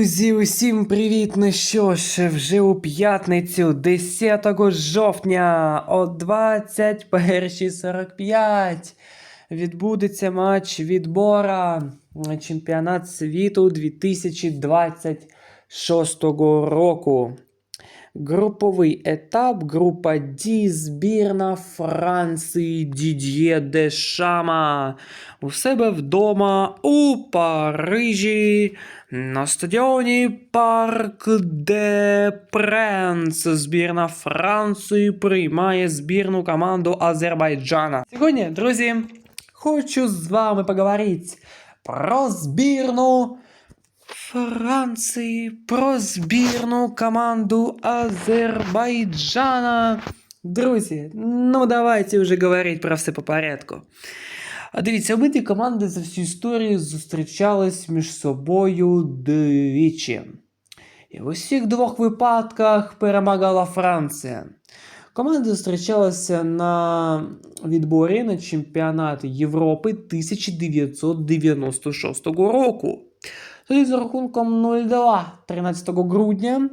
Друзі, усім привіт! Ну що ж, вже у п'ятницю, 10 жовтня о 21.45 відбудеться матч відбора чемпіонат світу 2026 року. Груповий етап, група D, збірна Франції Дід'є Дешама у себе вдома у Парижі на стадіоні Парк де Пренс. Збірна Франції приймає збірну команду Азербайджана. Сьогодні, друзі, хочу з вами поговорити про збірну Франції, про збірну команду Азербайджана. Друзі, ну давайте вже говорити про все по порядку. А Дивіться, обидві команди за всю історію зустрічались між собою двічі. І в усіх двох випадках перемагала Франція. Команди зустрічалися на відборі на чемпіонат Європи 1996 року. Тоді за рахунком 0-2 13 грудня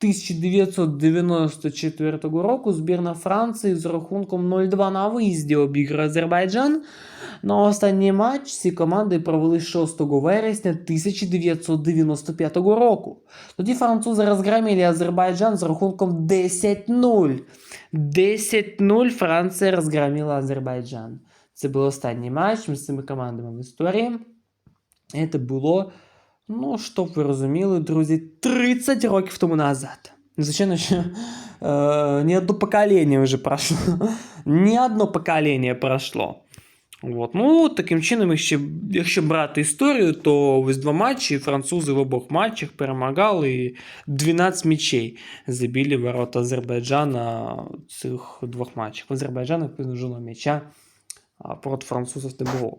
1994 року збірна Франції з рахунком 0-2 на виїзді обіграє Азербайджан. На останній матч ці команди провели 6 вересня 1995 року. Тоді французи розгромили Азербайджан з рахунком 10-0. 10-0 Франція розгромила Азербайджан. Це був останній матч між цими командами в історії. Це було, ну, щоб ви розуміли, друзі, 30 років тому назад. Звичайно, що е, не одно покоління вже пройшло. Не одно покоління пройшло. От. Ну, таким чином, якщо, якщо брати історію, то ось два матчі французи в обох матчах перемагали і 12 м'ячей забили ворота Азербайджана в цих двох матчах. В Азербайджана жодного м'яча а проти французів не було.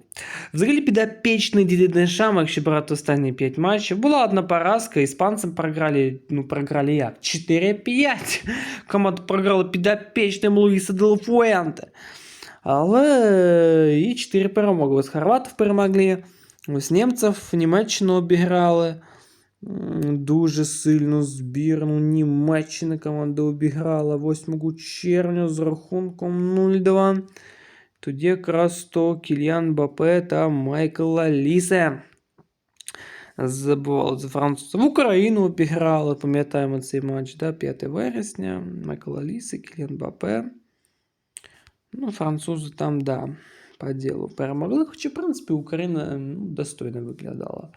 Взагалі підопічний Діді Шам, якщо брати останні 5 матчів, була одна поразка, іспанцям програли, ну програли як? 4-5. Команда програла підопічним Луїса Делфуенте. Але і 4 перемоги. Ось хорватів перемогли, ось німців Німеччину обіграли. Дуже сильну збірну Німеччини команда обіграла 8 червня з рахунком 0-2. Тоді якраз то Кільян Бапе та Майкл Алісе. Забували за французів. В Україну обіграли, пам'ятаємо цей матч, да? 5 вересня. Майкл Алісе, Кільян Бапе. Ну, французи там, да, по ділу перемогли. Хоча, в принципі, Україна ну, достойно виглядала.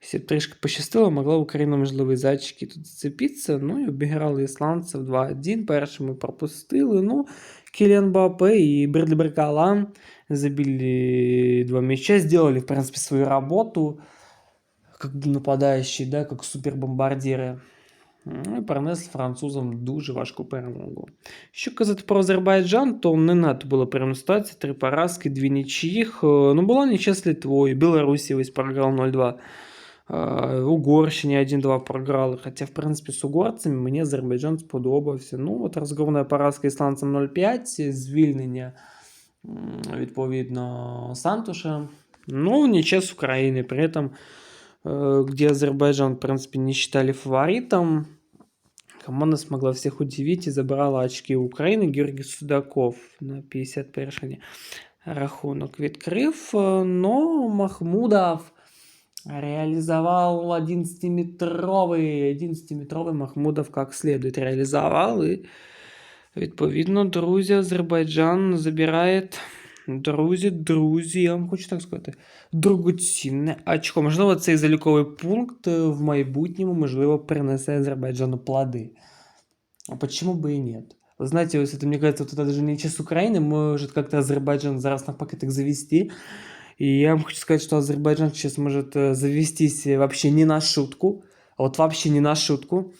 Якщо трішки пощастило, могла Україна, можливо, і зайчики тут зацепитися. Ну і обіграли ісландців 2-1. Першими пропустили. Ну, Кіліан Бапе і Бредлі Беркалан забили два мяча, сделали, в принципе, свою работу, как нападающие, да, как супербомбардиры. Ну, і принесли французам дуже важку перемогу. Що казати про Азербайджан, то не надто було прямо ситуація, три поразки, дві нічиїх. Ну, була нічия з Литвою, Білорусі ось програв 0-2. Угорщині 1-2 програли. Хоча, в принципі, з угорцями мені Азербайджан сподобався. Ну, от розгромна поразка ісландцям 0-5, звільнення, відповідно, Сантуша. Ну, нічия з України. При этом где Азербайджан, в принципе, не считали фаворитом. Команда смогла всех удивить и забрала очки Украины. Георгий Судаков на 51 рахунок відкрив, но Махмудов реализовал 11-метровый, 11-метровый Махмудов как следует реализовал. И, відповідно, друзі, Азербайджан забирает Друзі, друзі, я вам хочу так сказати, дорогоцінне очко. Можливо, цей заліковий пункт в майбутньому, можливо, принесе Азербайджану плоды. А почему бы и нет? Вы знаете, вот это, мне кажется, вот это даже не час Украины может как-то Азербайджан зараз на пакетах завести. И я вам хочу сказать, что Азербайджан сейчас может э, завестись вообще не на шутку. А вот вообще не на шутку.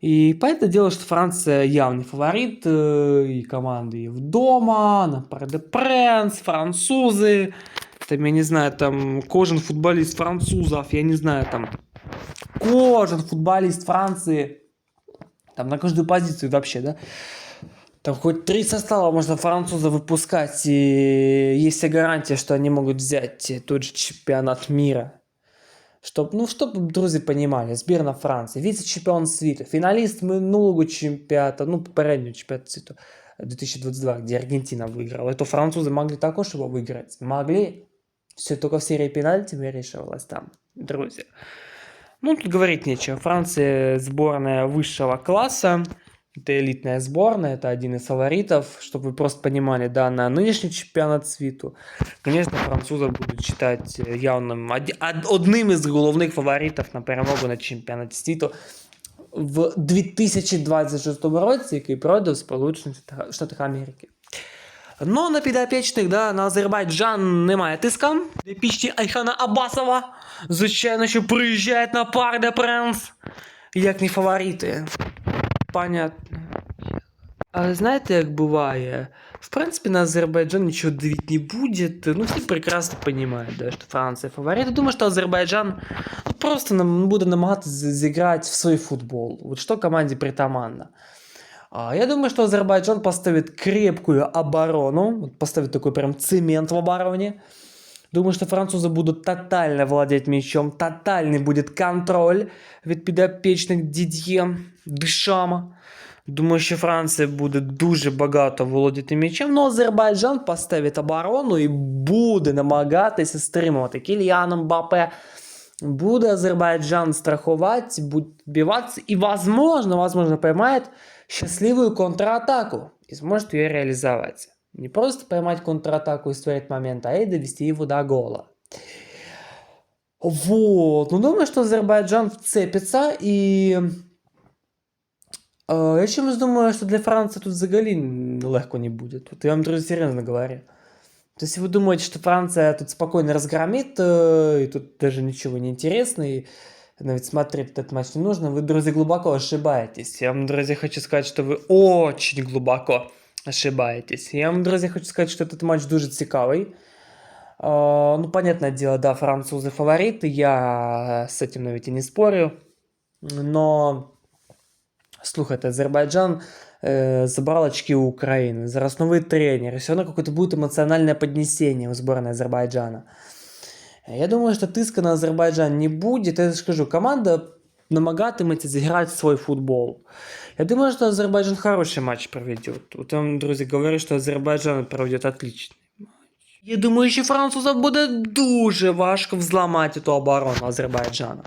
И понятное дело, что Франция явный фаворит, э, и команды и в дома, на Парде Пренс, французы, там, я не знаю, там, кожен футболист французов, я не знаю, там, кожен футболист Франции, там, на каждую позицию вообще, да, там хоть три состава можно француза выпускать, и есть гарантия, что они могут взять тот же чемпионат мира. Щоб, ну, щоб, друзі, понімали, збірна Франції, віце-чемпіон світу, фіналіст минулого чемпіонату, ну, попереднього чемпіонату світу 2022, где Аргентина выиграла. Это французы могли також его выиграть. Могли. Все только в серии пенальти вирішувалось там, друзья. Ну, тут говорить нечего. Франция сборная высшего класса. Это элитная сборная, это один из фаворитов. Чтобы вы просто понимали, да, на нынешний чемпионат світу, конечно, французов будут считать явным, оди- од- одним из головных фаворитов на перемогу на чемпіонаті світу в 2026 році, який пройде в Сполучених Штатах- Штатах Америки. Ну, на підопічних, да, на Азербайджан немає тиска. Епічні Айхана Абасова, звичайно, що приїжджають на Пар де Пренс, як не фаворити. Понятно. Але знаєте, як буває? В принципе, на Азербайджан ничего давить не будет. Ну, все прекрасно понимают, да, что Франция фаворит. Я думаю, что Азербайджан ну, просто нам буде намагатися зіграти в свой футбол. Вот что команде притаманно. А, Я думаю, что Азербайджан поставит крепкую оборону, вот поставит такой прям цемент в обороне. Думаю, что французы будут тотально владеть мячом, тотальный будет контроль від підопічних Дід'є, Дешама. Думаю, що Франція буде дуже багато володіти м'ячем, але Азербайджан поставить оборону і буде намагатися стримувати Кільяна Мбапе. Буде Азербайджан страхувати, буде биватися і, возможно, возможно, поймает счастливую контратаку и сможет ее реализовать. Не просто поймать контратаку и створить момент, а и довести его до гола. Вот. Ну, думаю, что Азербайджан вцепится и... Е, Я чомусь думаю, що для Франции тут взагалі легко не будет. Вот я вам, друзья, серьезно говорю. То есть вы думаете, что Франция тут спокойно разгромит, э, и тут даже ничего не интересно, и навіть смотреть этот матч не нужно, вы, друзья, глубоко ошибаетесь. Я вам, друзья, хочу сказать, что вы очень глубоко ошибаетесь. Я вам, друзья, хочу сказать, что этот матч дуже цікавий. Э, Ну, понятное дело, да, французы фавориты, я с этим и не спорю. Но Слухайте, Азербайджан э, забрал очки у Украины. Зараз новый тренер. И все равно какое-то будет эмоциональное поднесение у сборной Азербайджана. Я думаю, что тиска на Азербайджан не будет. Я скажу, команда намагатиметься зіграти свой футбол. Я думаю, что Азербайджан хороший матч проведет. Вот я вам, друзья, говорю, что Азербайджан проведет отличный матч. Я думаю, що французам буде дуже важко взломать эту оборону Азербайджана.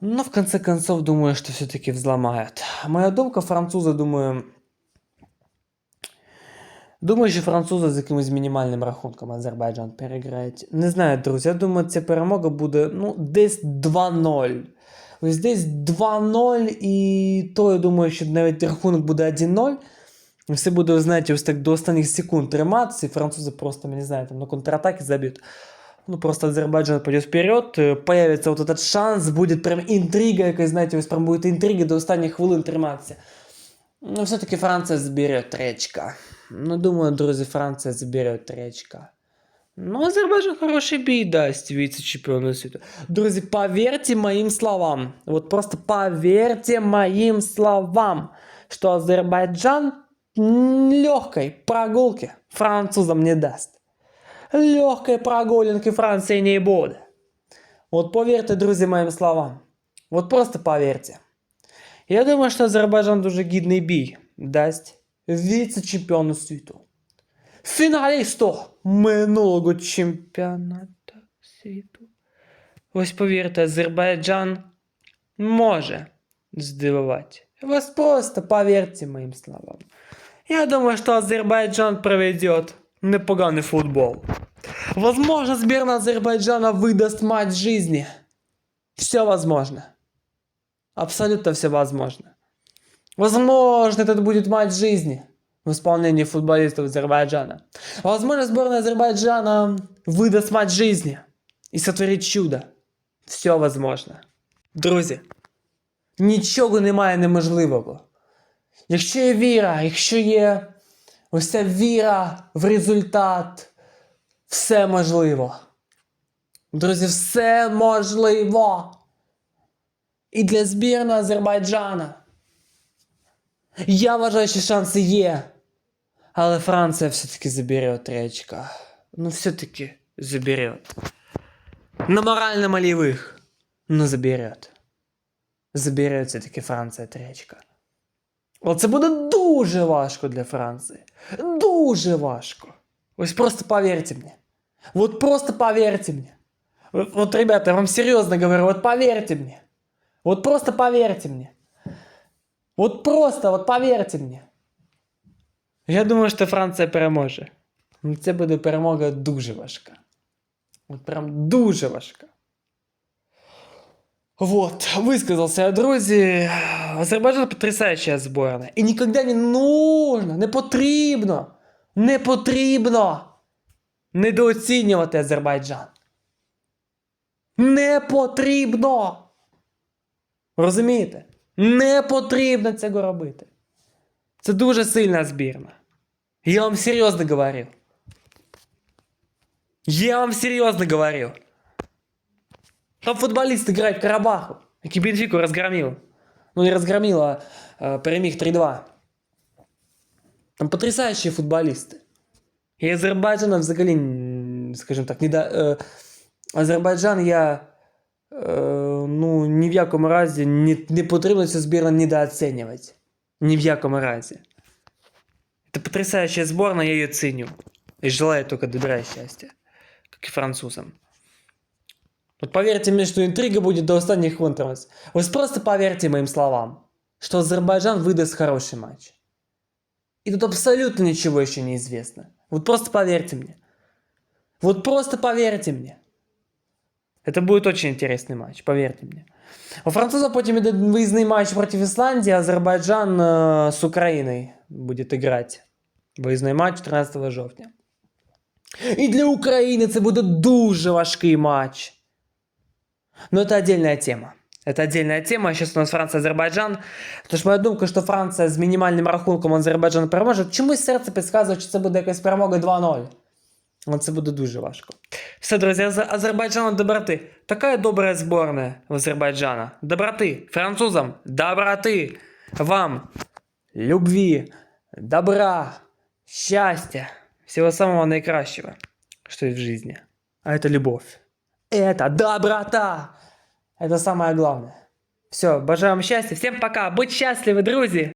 Но в конце концов, думаю, что все-таки взломают. Моя думка, французы, думаю... Думаю, що французи з якимось мінімальним рахунком Азербайджан переграють. Не знаю, друзі. Я думаю, ця перемога буде ну, десь 2-0. Ось десь 2-0, і то я думаю, що навіть рахунок буде 1-0. І Все буде, знаєте, ось так до останніх секунд триматися, і французи просто, я не знаю, там на контратаке забьют. Ну, просто Азербайджан пойдет вперед, э, появится вот этот шанс, будет прям интрига, якась, знаете, ось прям будет интрига до останніх хвилин триматися. Ну, все-таки Франция заберет тречка. Ну, думаю, друзі, Франция заберет тречка. Ну, Азербайджан хороший бій дасть віце-чемпіону світу. Друзі, поверьте моим словам. Вот просто поверьте моим словам, что Азербайджан легкой прогулки французам не даст. Легкой прогулянки Франции не будет. Вот поверьте, друзі, моим словам. Вот просто поверьте. Я думаю, що Азербайджан дуже гідний бій дасть віце-чемпіону світу. Фіналісту минулого чемпіонату світу. Ось повірте, Азербайджан може здивувати. Вас просто поверьте моим словам. Я думаю, что Азербайджан проведет непоганый футбол. Возможно, сборная Азербайджана выдаст матч жизни. Все возможно. Абсолютно все возможно. Возможно, этот будет матч жизни В исполнении футболистов Азербайджана. Возможно, сборная Азербайджана выдаст матч жизни и сотворит чудо. Все возможно. Друзі, нічого немає неможливого. Якщо є віра, якщо є ось ця віра в результат, все можливо. Друзі, все можливо. І для збірної Азербайджана. Я вважаю, що шанси є. Але Франція все-таки забере три очка. Ну, все-таки забере. на морально-молевых. Ну, заберет. Забере все-таки Франція тречка. Оце буде дуже важко для Франції. Дуже важко. Ось просто поверьте мне. Вот просто поверьте мне. Вот, вот, ребята, я вам серьезно говорю, вот поверьте мне. Вот просто поверьте мне. Вот просто, вот поверьте мне. Я думаю, що Франція переможе. Це буде перемога дуже важка. От прям дуже важка. Вот, высказался друзі. Азербайджан потрясаюча зборна. І ніколи не нужно, не потрібно, не потрібно недооцінювати Азербайджан. Не потрібно. Розумієте? Не потрібно цього робити. Це дуже сильна збірна. Я вам серйозно говорю. Я вам серйозно говорю. Там футболіст грає в Карабаху, який Бенфіку розгромив. Ну, не розгромив, а е, переміг 3-2. Там потрясаючі футболісти. І Азербайджана взагалі, м, скажімо так, не да, е, Азербайджан я е, ну, ні в якому разі не, не потрібно цю збірну недооцінювати. Ні в якому разі. Это потрясающая сборная, я ее ценю. И желаю только добра и счастья. Как и французам. Вот поверьте мне, что интрига будет до ostatних контуров. Вот просто поверьте моим словам, что Азербайджан выдаст хороший матч. И тут абсолютно ничего еще не известно. Вот просто поверьте мне. Вот просто поверьте мне. Это будет очень интересный матч, поверьте мне. У французов потім іде виїзний матч проти Ісландії, Азербайджан е, з Україною буде грати. Виїзний матч 13 жовтня. І для України це буде дуже важкий матч. Но это отдельная тема. Это отдельная тема. Сейчас у нас Франция-Азербайджан. Тож моя думка, що Франція з мінімальним рахунком Азербайджан переможе. Чомусь серце підказує, що це буде якась перемога 2-0. Але це буде дуже важко. Все, друзі, Аз- Азербайджану доброти. Така добра зборна в Азербайджана. Доброти. Французам доброти. Вам любви, добра, счастья, всего самого наикращего, что есть в жизни. А это любовь. Это доброта. Это самое главное. Все, бажаю вам счастья. Всем пока. Будь счастливы, друзі!